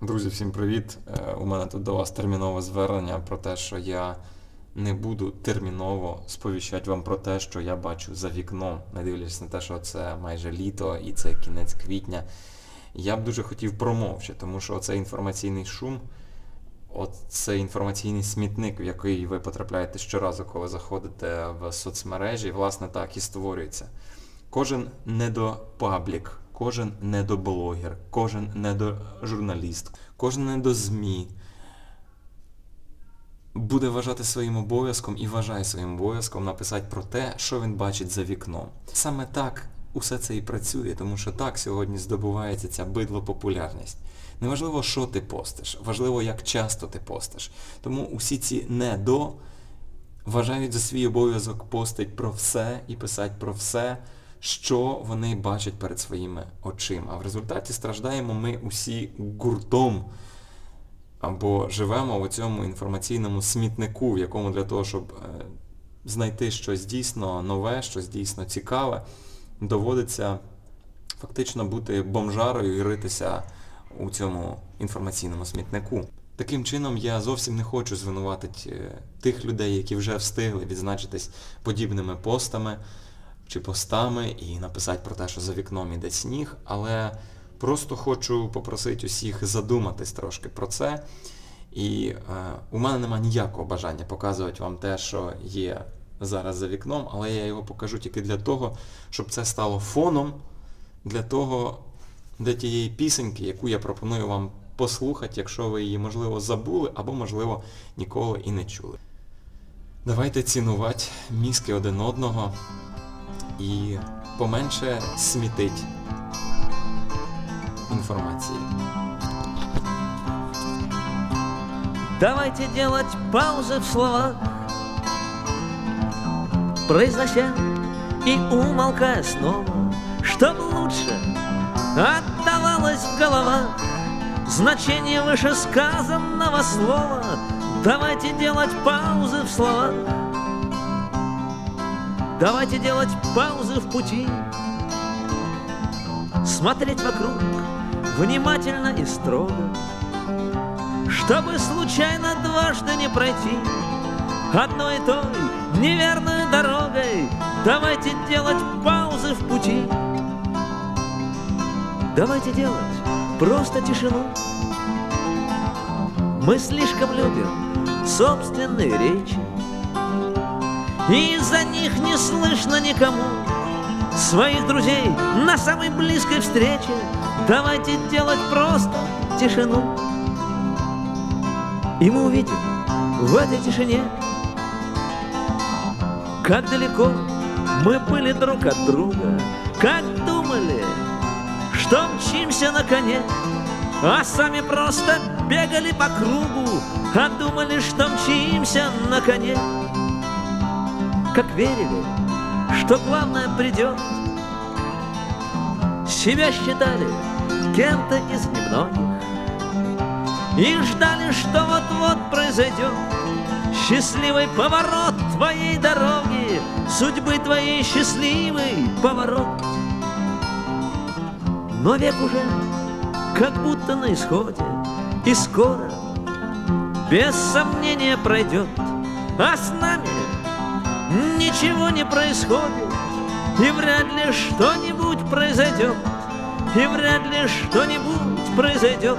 Друзі, всім привіт! Е, У мене тут до вас термінове звернення про те, що я не буду терміново сповіщати вам про те, що я бачу за вікном, не дивлячись на те, що це майже літо і це кінець квітня. Я б дуже хотів промовчати, тому що оцей інформаційний шум, оцей інформаційний смітник, в який ви потрапляєте щоразу, коли заходите в соцмережі, власне так і створюється. Кожен недопаблік, кожен недоблогер, кожен недожурналіст, кожен недозмі буде вважати своїм обов'язком і вважає своїм обов'язком написати про те, що він бачить за вікном. Саме так усе це і працює, тому що так сьогодні здобувається ця бидлопопулярність. Неважливо, що ти постиш, важливо, як часто ти постиш. Тому усі ці недо вважають за свій обов'язок постить про все і писати про все, що вони бачать перед своїми очима. А в результаті страждаємо ми усі гуртом або живемо у цьому інформаційному смітнику, в якому для того, щоб е, знайти щось дійсно нове, щось дійсно цікаве, доводиться фактично бути бомжарою і ритися у цьому інформаційному смітнику. Таким чином, я зовсім не хочу звинуватити е, тих людей, які вже встигли відзначитись подібними постами чи постами і написати про те, що за вікном іде сніг, але просто хочу попросити усіх задуматись трошки про це. І е, у мене немає ніякого бажання показувати вам те, що є зараз за вікном, але я його покажу тільки для того, щоб це стало фоном для того, для тієї пісеньки, яку я пропоную вам послухати, якщо ви її, можливо, забули або, можливо, ніколи і не чули. Давайте цінувати мізки один одного і поменше смітить інформації. Давайте делать паузы в словах, произнося и умолкая снова, чтобы лучше отдавалось в головах значение вышесказанного слова. Давайте делать паузы в словах, давайте делать паузы в пути, смотреть вокруг внимательно и строго, чтобы случайно дважды не пройти одной и той неверной дорогой. Давайте делать паузы в пути. Давайте делать просто тишину. Мы слишком любим собственные речи, и из-за них не слышно никому своих друзей на самой близкой встрече. Давайте делать просто тишину. И мы увидим в этой тишине, как далеко мы были друг от друга, как думали, что мчимся на коне, а сами просто бегали по кругу, а думали, что мчимся на коне. Как верили, что главное придет, себя считали кем-то из немногих. И ждали, что вот-вот произойдет счастливый поворот твоей дороги, судьбы твоей счастливый поворот. Но век уже как будто на исходе, и скоро, без сомнения, пройдет, а с нами ничего не происходит, и вряд ли что-нибудь произойдет, и вряд ли что-нибудь произойдет.